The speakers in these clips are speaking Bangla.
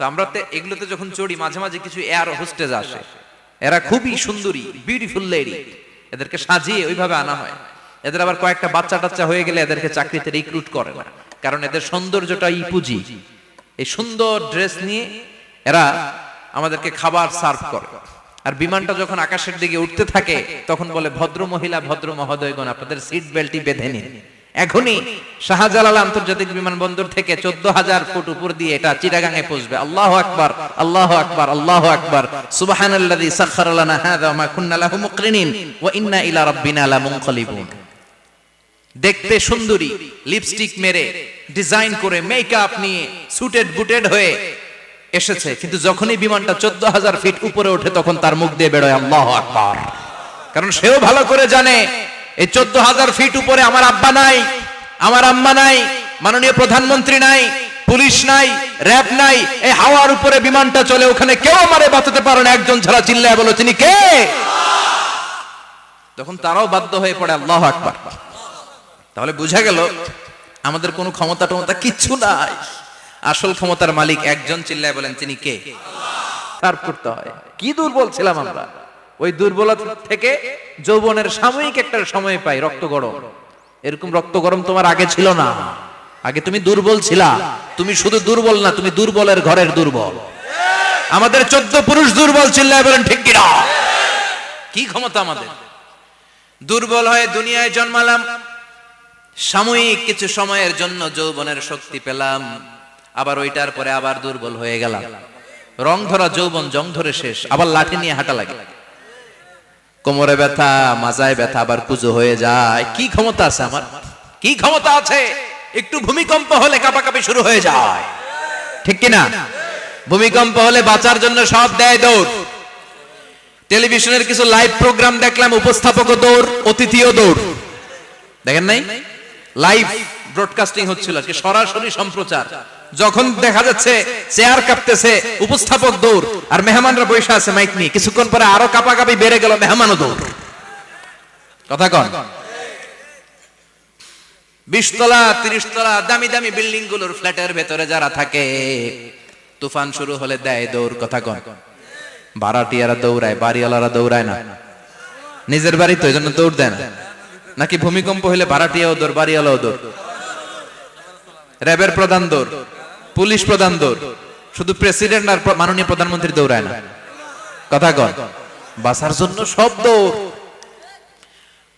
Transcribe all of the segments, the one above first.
তো আমরা তো এগুলোতে যখন চড়ি, মাঝে মাঝে কিছু এয়ার হোস্টেজ আসে। এরা খুবই সুন্দরী বিউটিফুল লেডি এদেরকে সাজিয়ে ওইভাবে আনা হয়। এদের আবার কয়েকটা বাচ্চা টাচ্চা হয়ে গেলে এদেরকে চাকরিতে রিক্রুট করে না। কারণ এদের সৌন্দর্যটাই পুঁজি। এই সুন্দর ড্রেস নিয়ে এরা আমাদেরকে খাবার সার্ভ করে। আর বিমানটা যখন আকাশের দিকে উঠতে থাকে, তখন বলে ভদ্র মহিলা ভদ্র মহোদয়গণ আপনাদের সিট বেল্টই বেঁধে নিন। এখনই শাহজালাল আন্তর্জাতিক বিমানবন্দর থেকে চোদ্দ হাজার ফুট উপর দিয়ে এটা চিটাগাঙে পৌঁছবে। আল্লাহ আকবার আল্লাহ আকবার আল্লাহ আকবার। সুবহানাল্লাযী সাখখারা লানা হাযা ওয়া মা কুন্না লাহু মুকরিনিন ওয়া ইন্না ইলা রাব্বিনা লামুনকালিবুন। দেখতে সুন্দরী, লিপস্টিক মেরে, ডিজাইন করে, মেকআপ নিয়ে সুটেড বুটেড হয়ে এসেছে। কিন্তু যখনই বিমানটা চোদ্দ হাজার ফিট উপরে ওঠে, তখন তার মুখ দিয়ে বেরোয় আল্লাহ আকবার। কারণ সেও ভালো করে জানে এই চোদ্দ হাজার ফিট উপরে আমার আব্বা নাই, আমার আম্মা নাই, মাননীয় প্রধানমন্ত্রী নাই, পুলিশ নাই, র্যাব নাই, এই হাওয়ার উপরে বিমানটা চলে, ওখানে কেউ আমারে বাঁচাতে পারে না, একজন ছাড়া চিল্লায় বলো, তিনি কে? তখন তারাও বাধ্য হয়ে পড়ে, আল্লাহ আকবার। তাহলে বুঝা গেল, আমাদের কোনো ক্ষমতা টমতা কিচ্ছু নাই। আসল ক্ষমতার মালিক একজন চিল্লায় বলেন, তিনি কে? সার্ভ করতে হয়। কি দুর্বল ছিলাম আমরা। ওই দুর্বলতা থেকে যৌবনের সাময়িক একটা সময় পাই, রক্ত গরম। এরকম রক্ত গরম তোমার আগে ছিল না। আগে তুমি দুর্বল ছিলা। তুমি শুধু দুর্বল না, তুমি দুর্বলের ঘরের দুর্বল। আমাদের চোদ্দ পুরুষ দুর্বল চিল্লায় ঠিক কিনা? কি ক্ষমতা আমাদের? দুর্বল হয়ে দুনিয়ায় জন্মালাম। সাময়িক কিছু সময়ের জন্য যৌবনের শক্তি পেলাম। আবার ওইটার পরে আবার দুর্বল হয়ে গেলাম। রং ধরা যৌবন, জং ধরে শেষ। আবার লাঠি নিয়ে হাঁটা লাগে। কোমরে ব্যথা, মাজায় ব্যথা আবার পুজো হয়ে যায়। কি ক্ষমতা আছে আমার? কি ক্ষমতা আছে? একটু ভূমিকম্প হলে কাঁপাকাঁপি শুরু হয়ে যায়। ঠিক কিনা? ভূমিকম্প হলে বাঁচার জন্য সব দেয় দৌড়। টেলিভিশনের কিছু লাইভ প্রোগ্রাম দেখলাম, উপস্থাপক দৌড়, অতিথিও দৌড়। দেখেন নাই? লাইভ ব্রডকাস্টিং হচ্ছিল সরাসরি সম্প্রচার। যখন দেখা যাচ্ছে চেয়ার কাঁপতেছে, উপস্থাপক দৌড়, আর মেহমানরা বসে আছে মাইক নিয়ে। কিছুক্ষণ পরে আরও কাপাকাপি বেড়ে গেল মেহমানও দৌড়। কথা কন? বিশতলা তিরিশ তলা দামি দামি বিল্ডিংগুলোর ফ্ল্যাটের ভেতরে যারা থাকে, তুফান শুরু হলে দেয় দৌড়, কথা কন? ভাড়াটিয়ারা দৌড়ায়, বাড়িওয়ালারা দৌড়ায় না। নিজের বাড়ি তো এই জন্য দৌড় দেয় না। নাকি ভূমিকম্প হইলে ভাড়াটিয়াও দৌড়, বাড়িওয়ালাও দৌড়? র্যাবের প্রধান দৌড়। পুলিশ প্রধান দৌড়। শুধু প্রেসিডেন্ট আর মাননীয় প্রধানমন্ত্রী দৌড়ায় না। কথা কন। বাসার জন্য সব দৌড়।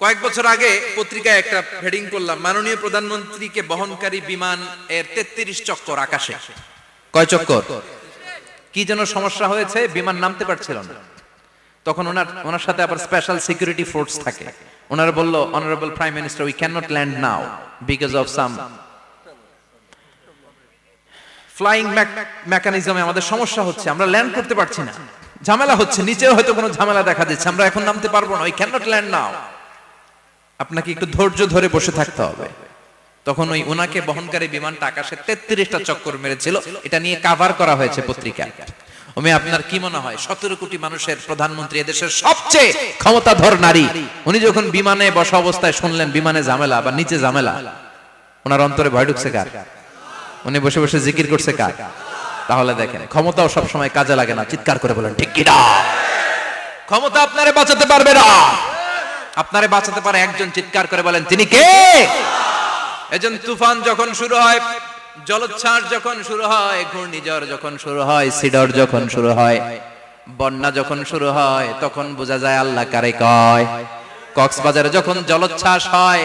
কয়েক বছর আগে পত্রিকায় একটা হেডিং করলাম, মাননীয় প্রধানমন্ত্রীকে বহনকারী বিমান এর তেত্রিশ চক্কর আকাশে। কয় চক্কর? কি যেন সমস্যা হয়েছে, বিমান নামতে পারছিল না। তখন ওনার ওনার সাথে আবার স্পেশাল সিকিউরিটি ফোর্স থাকে। ওনারা বলল honourable prime minister we can not land now because of some flying মেকানিজমে আমাদের সমস্যা হচ্ছে, আমরা ল্যান্ড করতে পারছি না। ঝামেলা হচ্ছে, নিচেও হয়তো কোনো ঝামেলা দেখা দিচ্ছে, আমরা এখন নামতে পারব না we can not land now আপনাকে একটু ধৈর্য ধরে বসে থাকতে হবে। তখন ওই ওনাকে বহনকারী বিমানটা আকাশে তেত্রিশটা চক্কর মেরেছিল, এটা নিয়ে কাভার করা হয়েছে পত্রিকায় ওমে, আপনার কি মনে হয়, সতেরো কোটি মানুষের প্রধানমন্ত্রী এদেশের সবচেয়ে ক্ষমতাধর নারী, উনি যখন বিমানে বসা অবস্থায় শুনলেন, বিমানে ঝামেলা বা নিচে ঝামেলা, ওনার অন্তরে ভয় ঢুকছে কার? উনি বসে বসে জিকির করছে কার? তাহলে দেখেন, ক্ষমতাও সব সময় কাজে লাগে না, চিৎকার করে বলেন, ঠিক কিনা? ক্ষমতা আপনারে বাঁচাতে পারবে না। আপনারে বাঁচাতে পারে একজন, চিৎকার করে বলেন, তিনি কে? এজন তুফান যখন শুরু হয়, জলোচ্ছ্বাস যখন শুরু হয়, ঘূর্ণিঝড় যখন শুরু হয়, সিডর যখন শুরু হয়, বন্যা যখন শুরু হয়, তখন বোঝা যায় আল্লাহ কারে কয়। কক্সবাজারে যখন জলোচ্ছ্বাস হয়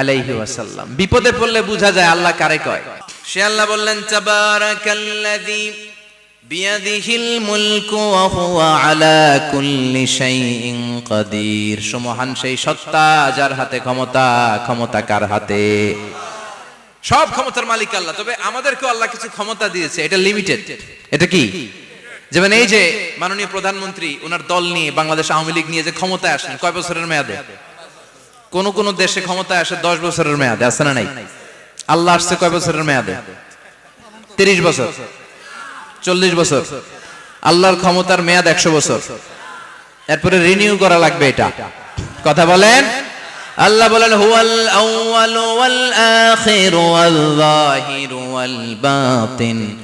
আলাইহি ওয়াসাল্লাম। বিপদে পড়লে বোঝা যায় আল্লাহ কারে কয়। সে আল্লাহ বললেন তাবারাকাল্লাযী বিয়াদিহিল মুলকু ওয়া হুয়া আলা কুল্লি শাইইন কাদির। সমহান সেই সত্তা যার হাতে ক্ষমতা ক্ষমতা কার হাতে? সব ক্ষমতার মালিক আল্লাহ তবে আমাদেরকেও আল্লাহ কিছু ক্ষমতা দিয়েছে এটা লিমিটেড এটা কি? যেমন এই যে মাননীয় প্রধানমন্ত্রী ওনার দল নিয়ে বাংলাদেশ আওয়ামী লীগ নিয়ে যে ক্ষমতায় আসেন কয় বছরের মেয়াদে? কোন কোন দেশে ক্ষমতায় আসে দশ বছরের মেয়াদে, আছে না নাই? আল্লাহ আসছে কয় বছরের মেয়াদে? তিরিশ বছর। চল্লিশ বছর। আল্লাহর ক্ষমতার মেয়াদ একশো বছর। এরপরে রিনিউ করা লাগবে এটা। কথা বলেন? আল্লাহ বলেন, হুয়াল আউয়াল ওয়াল আখির ওয়াল যাহির ওয়াল বাতিন।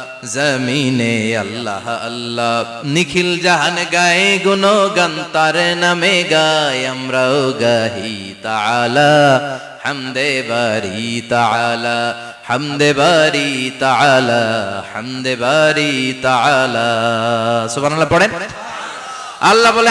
জমিনে আল্লাহ আল্লাহ। নিখিল জাহান গায়ে গুণ গান তার নামে গায় আমরাও গাহি তালা হামদে বারি তালা হামদে বারি তালা হামদে বারি তালা সুবহানাল্লাহ, পড়েন। আল্লাহ বলে